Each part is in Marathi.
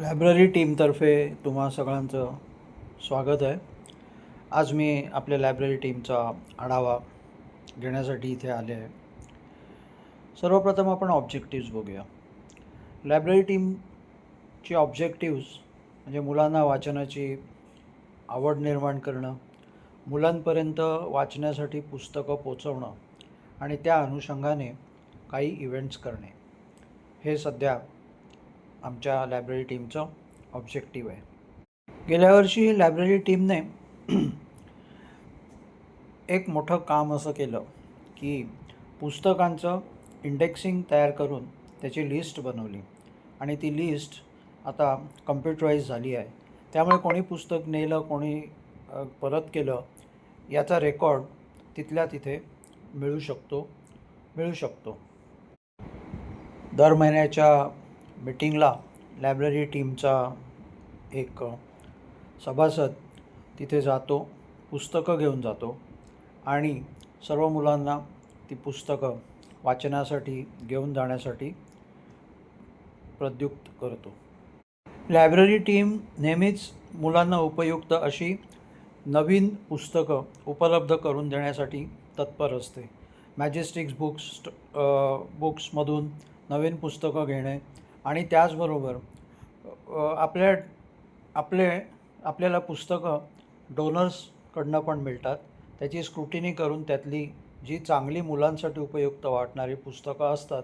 लायब्ररी टीमतर्फे तुम्हा सगळ्यांचं स्वागत आहे. आज मी आपल्या लायब्ररी टीमचा आढावा घेण्यासाठी इथे आले आहे. सर्वप्रथम आपण ऑब्जेक्टिव्ज बघूया. लायब्ररी टीमची ऑब्जेक्टिव्ज म्हणजे मुलांना वाचनाची आवड निर्माण करणं मुलांपर्यंत वाचण्यासाठी पुस्तकं पोचवणं आणि त्या अनुषंगाने काही इव्हेंट्स करणे. हे सध्या आमच्या लायब्ररी टीमचं ऑब्जेक्टिव्ह आहे. गेल्या वर्षी लायब्ररी टीमने एक मोठं काम असं केलं की पुस्तकांचं इंडेक्सिंग तयार करून त्याची लिस्ट बनवली. आणि ती लिस्ट आता कम्प्युटराईज झाली आहे. त्यामुळे कोणी पुस्तक नेलं कोणी परत केलं याचा रेकॉर्ड तिथल्या तिथे मिळू शकतो मिळू शकतो. दर महिन्याच्या मीटिंगला लायब्ररी टीमचा एक सभासद तिथे जातो पुस्तकं घेऊन जातो आणि सर्व मुलांना ती पुस्तकं वाचनासाठी घेऊन जाण्यासाठी प्रद्युक्त करतो. लायब्ररी टीम नेहमीच मुलांना उपयुक्त अशी नवीन पुस्तकं उपलब्ध करून देण्यासाठी तत्पर असते. मॅजेस्टिक्स बुक्स बुक्समधून नवीन पुस्तकं घेणे आणि त्याचबरोबर आपल्या आपले आपल्याला पुस्तकं डोनर्सकडनं पण मिळतात. त्याची स्क्रुटिनी करून त्यातली जी चांगली मुलांसाठी उपयुक्त वाटणारी पुस्तकं असतात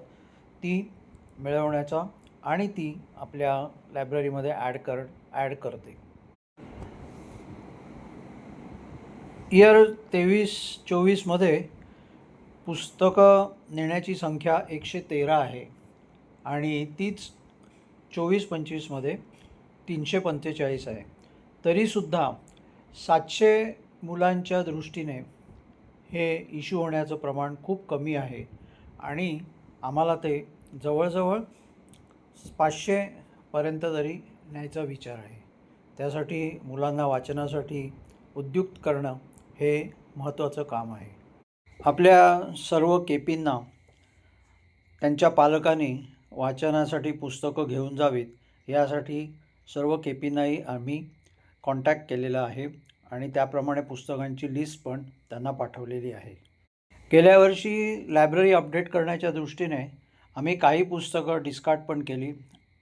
ती मिळवण्याचा आणि ती आपल्या लायब्ररीमध्ये ॲड कर ॲड करते. इयर तेवीस चोवीसमध्ये पुस्तकं नेण्याची संख्या एकशे तेरा आहे. आणि तीच चोवीस पंचवीसमध्ये तीनशे पंचेचाळीस आहे. तरीसुद्धा सातशे मुलांच्या दृष्टीने हे इश्यू होण्याचं प्रमाण खूप कमी आहे. आणि आम्हाला ते जवळजवळ पाचशेपर्यंत तरी न्यायचा विचार आहे. त्यासाठी मुलांना वाचनासाठी उद्युक्त करणं हे महत्त्वाचं काम आहे. आपल्या सर्व केपींना त्यांच्या पालकांनी वाचनासाठी पुस्तकं घेऊन जावीत यासाठी सर्व केपींनाही आम्ही कॉन्टॅक्ट केलेला आहे आणि त्याप्रमाणे पुस्तकांची लिस्ट पण त्यांना पाठवलेली आहे. गेल्या वर्षी लायब्ररी अपडेट करण्याच्या दृष्टीने आम्ही काही पुस्तकं डिस्कार्ड पण केली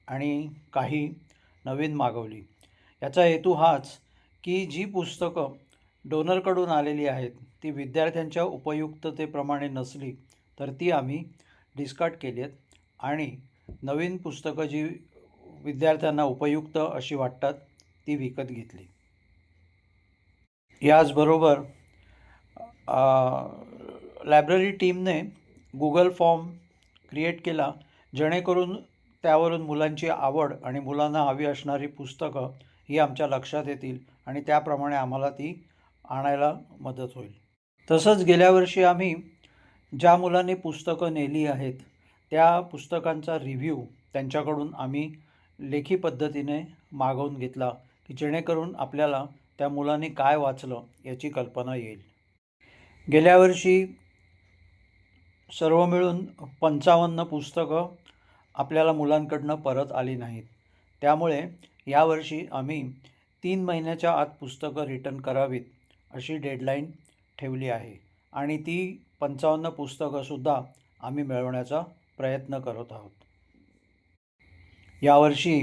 आणि काही नवीन मागवली. याचा हेतू हाच की जी पुस्तकं डोनरकडून आलेली आहेत ती विद्यार्थ्यांच्या उपयुक्ततेप्रमाणे नसली तर ती आम्ही डिस्कार्ड केली आहेत. आणि नवीन पुस्तकं जी विद्यार्थ्यांना उपयुक्त अशी वाटतात ती विकत घेतली. याचबरोबर लायब्ररी टीमने गुगल फॉर्म क्रिएट केला जेणेकरून त्यावरून मुलांची आवड आणि मुलांना हवी असणारी पुस्तकं ही आमच्या लक्षात येतील आणि त्याप्रमाणे आम्हाला ती आणायला मदत होईल. तसंच गेल्या वर्षी आम्ही ज्या मुलांनी पुस्तकं नेली आहेत त्या पुस्तकांचा रिव्ह्यू त्यांच्याकडून आम्ही लेखी पद्धतीने मागवून घेतला की जेणेकरून आपल्याला त्या मुलाने काय वाचलं याची कल्पना येईल. गेल्या वर्षी सर्व मिळून पंचावन्न पुस्तकं आपल्याला मुलांकडनं परत आली नाहीत. त्यामुळे यावर्षी आम्ही तीन महिन्याच्या आत पुस्तकं रिटर्न करावीत अशी डेडलाईन ठेवली आहे आणि ती पंचावन्न पुस्तकंसुद्धा आम्ही मिळवण्याचा प्रयत्न करत आहोत. यावर्षी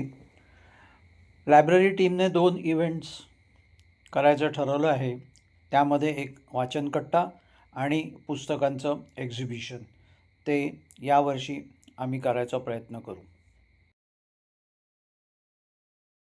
लायब्ररी टीमने दोन इव्हेंट्स करायचं ठरवलं आहे. त्यामध्ये एक वाचनकट्टा आणि पुस्तकांचं एक्झिबिशन ते यावर्षी आम्ही करायचा प्रयत्न करू.